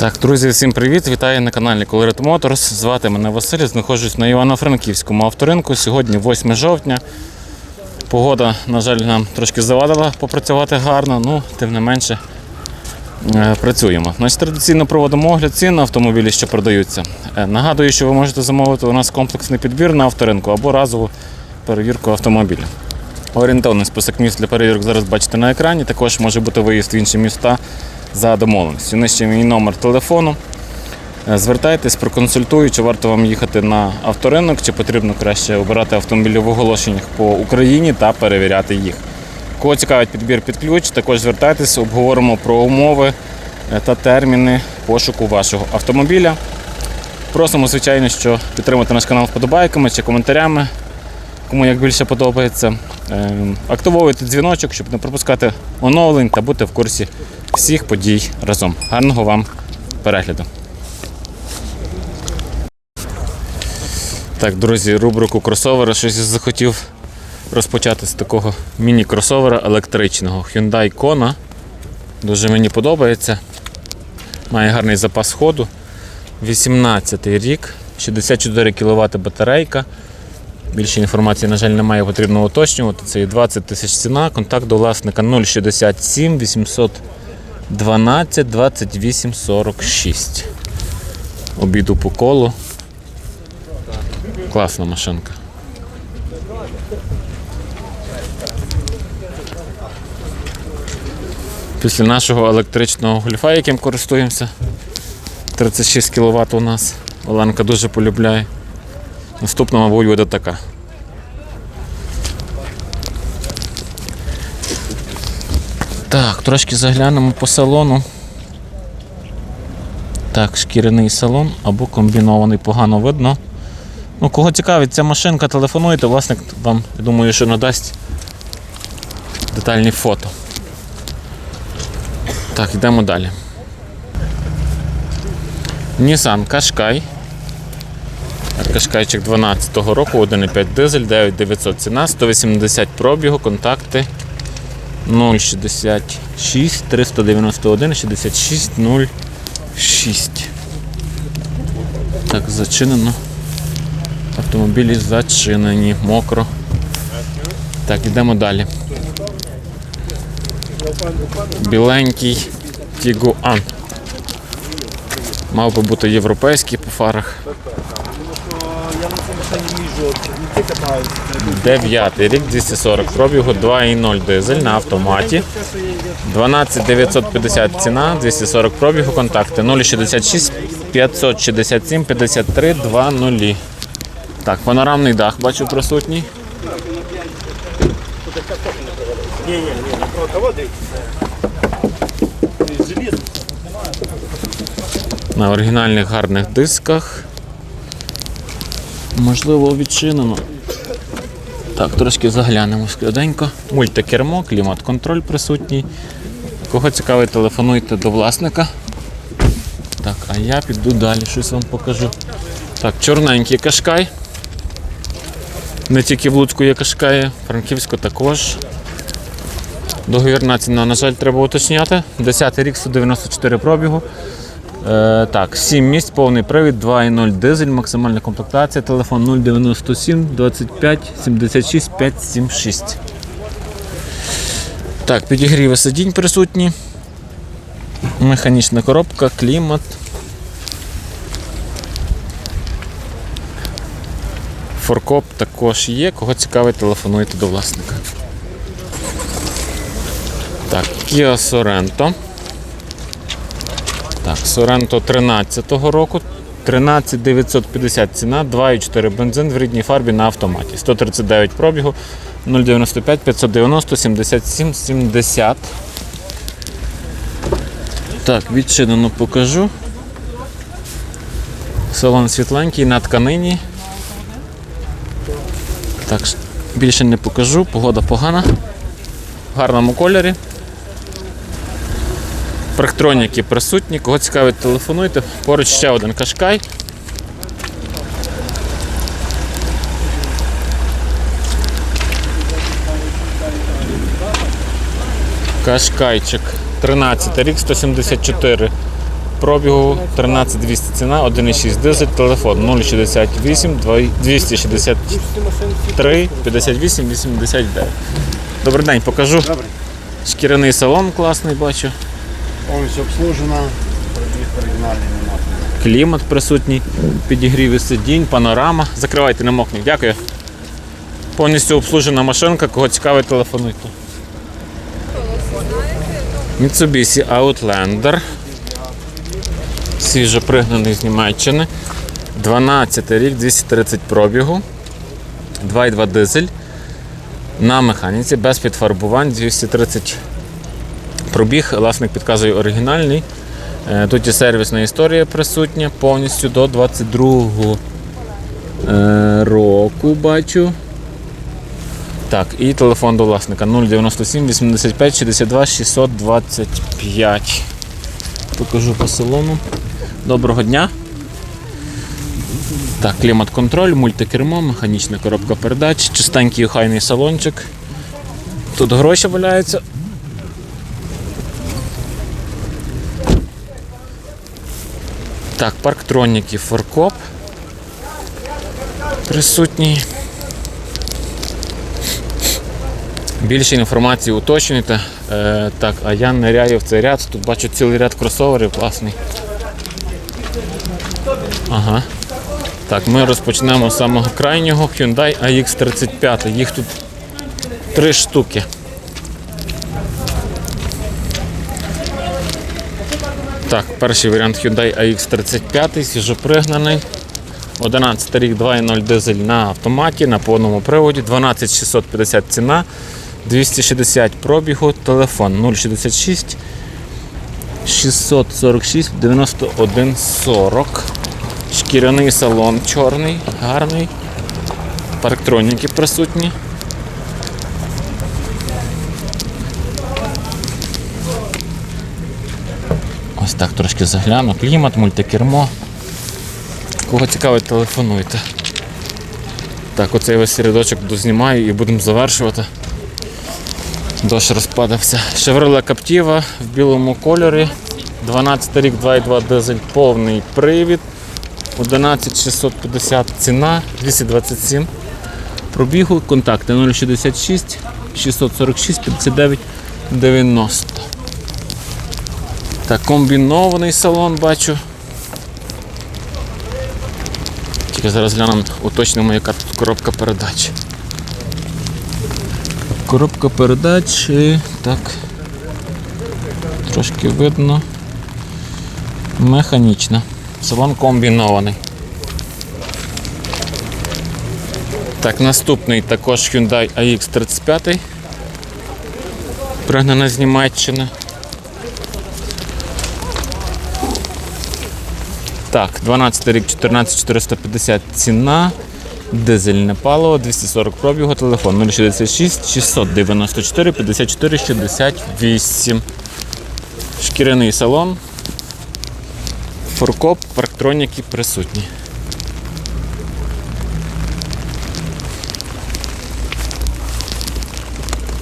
Так, друзі, всім привіт! Вітаю на каналі Colored Motors. Звати мене Василь, знаходжусь на Івано-Франківському авторинку. Сьогодні 8 жовтня. Погода, на жаль, нам трошки завадила попрацювати гарно, ну, тим не менше е, працюємо. Значить, традиційно проводимо огляд цін на автомобілі, що продаються. Е, Нагадую, що ви можете замовити у нас комплексний підбір на авторинку або разову перевірку автомобіля. Орієнтовний список міст для перевірок зараз бачите на екрані. Також може бути виїзд в інші міста за домовленістю. Нижче мій номер телефону. Е, Звертайтесь, проконсультую, чи варто вам їхати на авторинок, чи потрібно краще обирати автомобілі в оголошеннях по Україні та перевіряти їх. Кого цікавить підбір під ключ, також звертайтесь, обговоримо про умови е, та терміни пошуку вашого автомобіля. Просимо, звичайно, що підтримати наш канал вподобайками чи коментарями, кому як більше подобається. Е, Активовуйте дзвіночок, щоб не пропускати оновлень та бути в курсі всіх подій разом. Гарного вам перегляду. Так, друзі, рубрику кросовера щось я захотів розпочати з такого міні-кросовера електричного Hyundai Kona. Дуже мені подобається. Має гарний запас ходу. 18 рік, 64 кВт батарейка. Більше інформації, на жаль, немає, потрібно уточнювати. Це є 20 тисяч ціна. Контакт до власника 067 812 28 46. Обіду по колу. Класна машинка. Після нашого електричного гольфа, яким користуємося, 36 кВт у нас. Оленка дуже полюбляє. Наступна, мабуть, буде така. Так, трошки заглянемо по салону. Так, шкіряний салон або комбінований, погано видно. Ну, кого цікавить ця машинка, телефонуйте, власник вам, я думаю, що надасть детальні фото. Так, йдемо далі. Nissan Qashqai. Кашкайчик 12-го року, 1,5 дизель, 9900 ціна, 180 пробігу, контакти 066 391 66 06. Так, зачинено. Автомобілі зачинені, мокро. Так, йдемо далі. Біленький Тігуан. Мав би бути європейський по фарах. Я на цій машині їжджу, не тільки катаюся. Дев'ятий рік, 240 пробігу, 2,0 дизель на автоматі. 12 950 ціна, 240 пробігу, контакти 066 567 53 20. Так, панорамний дах бачу присутній. Ні, ні, ні. На оригінальних гарних дисках. Можливо, відчинено. Так, трошки заглянемо швиденько. Мультикермо, клімат-контроль присутній. Кого цікавить, телефонуйте до власника. Так, а я піду далі, щось вам покажу. Так, чорненький кашкай. Не тільки в Луцьку є кашкаї, Франківську також. Договірна ціна, на жаль, треба уточняти. 10 рік, 194 пробігу. Е, так, 7 місць, повний привід, 2.0 дизель, максимальна комплектація, телефон 097 25 76 576. Так, підігріви сидінь присутні. Механічна коробка, клімат. Форкоп також є. Кого цікавить, телефонуйте до власника. Так, Kia Sorento. Так, Sorento 13-го року. 13 950 ціна, 2,4 бензин в рідній фарбі на автоматі. 139 пробігу, 095 590 77 70. Так, відчинено покажу. Салон світленький на тканині. Так, більше не покажу, погода погана. В гарному кольорі. Парктроніки присутні. Кого цікавить, телефонуйте. Поруч ще один кашкай. Кашкайчик. 13 рік, 174 пробігу, 13200 ціна, 1,6 дизель, телефон 068 263 58 89. Добрий день, покажу. Шкіряний салон класний бачу. Повністю обслужена, пробіг оригінальний нема. Клімат присутній, підігріви сидінь, панорама. Закривайте, не мокніть. Дякую. Повністю обслужена машинка, кого цікавить, телефонуйте. Mitsubishi Outlander. Свіжо пригнаний з Німеччини. 12 рік, 230 пробігу. 2,2 дизель. На механіці, без підфарбувань, 230 пробіг. Власник підказує оригінальний. Е, Тут і сервісна історія присутня повністю до 22 е, року бачу. Так, і телефон до власника 097 85 62 625. Покажу по салону. Доброго дня. Так, клімат-контроль, мультикермо, механічна коробка передач, чистенький охайний салончик. Тут гроші валяються. Так, парктроніки форкоп присутній. Більше інформації уточнюйте. Е, так, а я ниряю в цей ряд. Тут бачу цілий ряд кросоверів класний. Ага. Так, ми розпочнемо з самого крайнього Hyundai AX35. Їх тут три штуки. Так, перший варіант Hyundai AX35, свіжопригнаний. 11 рік 2.0 дизель на автоматі, на повному приводі, 12650 ціна, 260 пробігу, телефон 066 646 91 40. Шкіряний салон чорний, гарний. Парктроніки присутні. Ось так трошки загляну. Клімат, мультикермо. Кого цікавить, телефонуйте. Так, оцей весь рядочок дознімаю і будемо завершувати. Дощ розпадався. Chevrolet Captiva в білому кольорі. 12 рік, 2,2 дизель, повний привід. 11650 ціна, 227 пробігу, контакти 066 646 59 90. Так, комбінований салон бачу. Тільки зараз глянемо, уточнимо, яка тут коробка передач. Коробка передач, так, трошки видно. Механічна. Салон комбінований. Так, наступний також Hyundai AX35. Пригнана з Німеччини. Так, 12 рік 14450 ціна. Дизельне паливо, 240 пробігу, телефон 066 694 54 68. Шкіряний салон. Форкоп, парктроніки присутні.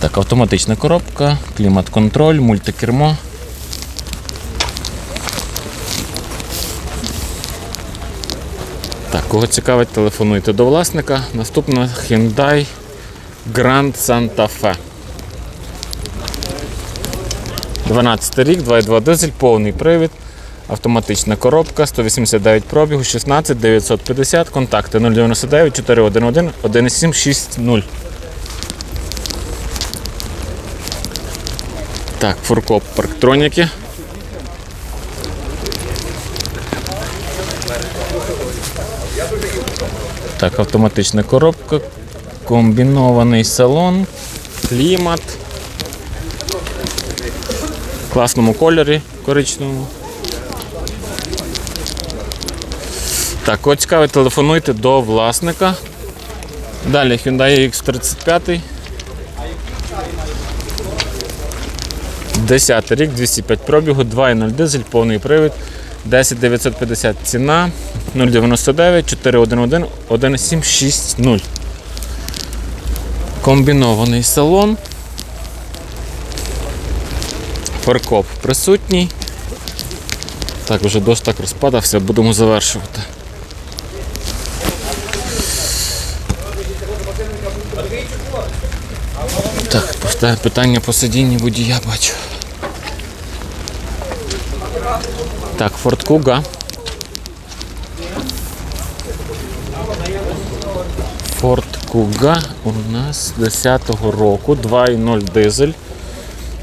Так, автоматична коробка, клімат-контроль, мультикермо. Так, кого цікавить, телефонуйте до власника. Наступна Hyundai Grand Santa Fe. 12 рік, 2,2 дизель, повний привід, автоматична коробка, 189 пробігу, 16 950, контакти 099 411 1760. Так, фуркоп парктроніки. Так, автоматична коробка, комбінований салон, клімат. В класному кольорі коричневому. Так, кого цікавить, телефонуйте до власника. Далі Hyundai X35. 10 рік, 205 пробігу, 2.0 дизель, повний привід, 10 950 ціна, 099 411 1760. Комбінований салон. Фаркоп присутній. Так, вже дощ так розпадався, будемо завершувати. Так, питання по сидінні водія бачу. Так, Ford Kuga. Ford Kuga у нас 10-го року, 2.0 дизель.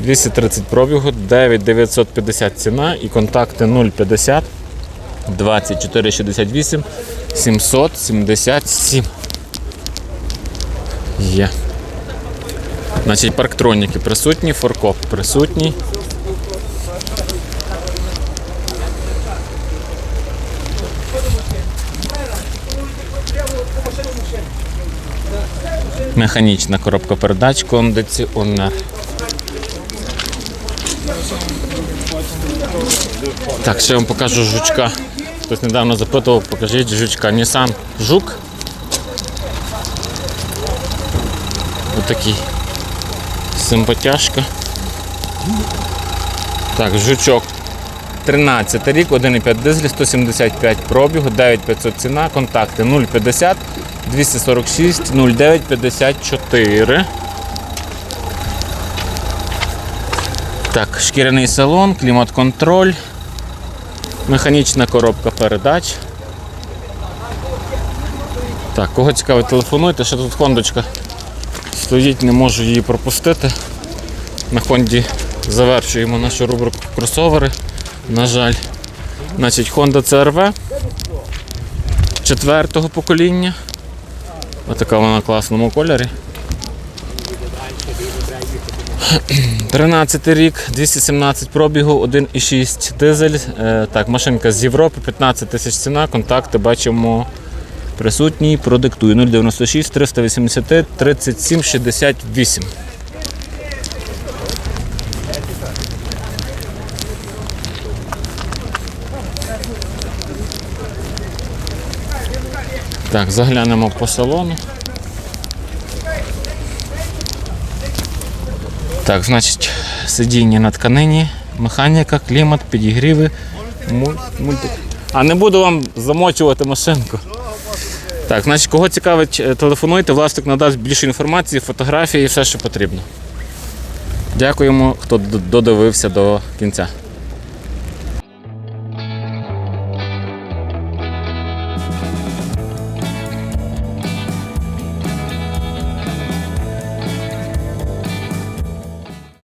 230 пробігу, 9950 ціна і контакти 050 2468 777. Є. Значить, парктроніки присутні, форкоп присутній. Механічна коробка передач, кондиціонер. Так, ще я вам покажу жучка. Хтось недавно запитував, покажіть жучка. Nissan Жук. Отакий. Симпатяшка. Так, жучок. 13 рік, 1,5 дизель, 175 пробігу, 9500 ціна, контакти 050 246 09 54. Так, шкіряний салон, клімат-контроль, механічна коробка передач. Так, кого цікавить, телефонуйте, ще тут хондочка стоїть, не можу її пропустити. На Хонді завершуємо нашу рубрику кросовери. На жаль. Значить, Honda CRV четвертого покоління. Отака вона в класному кольорі. 13 рік, 217 пробігу, 1,6 дизель. Е, Так, машинка з Європи, 15 тисяч ціна, контакти бачимо присутній. Продиктую 096 380 37 68. Так, заглянемо по салону. Так, значить, сидіння на тканині, механіка, клімат, підігріви, муль- мульти. А не буду вам замочувати машинку. Так, значить, кого цікавить, е, телефонуйте, власник надасть більше інформації, фотографії і все, що потрібно. Дякуємо, хто додивився до кінця.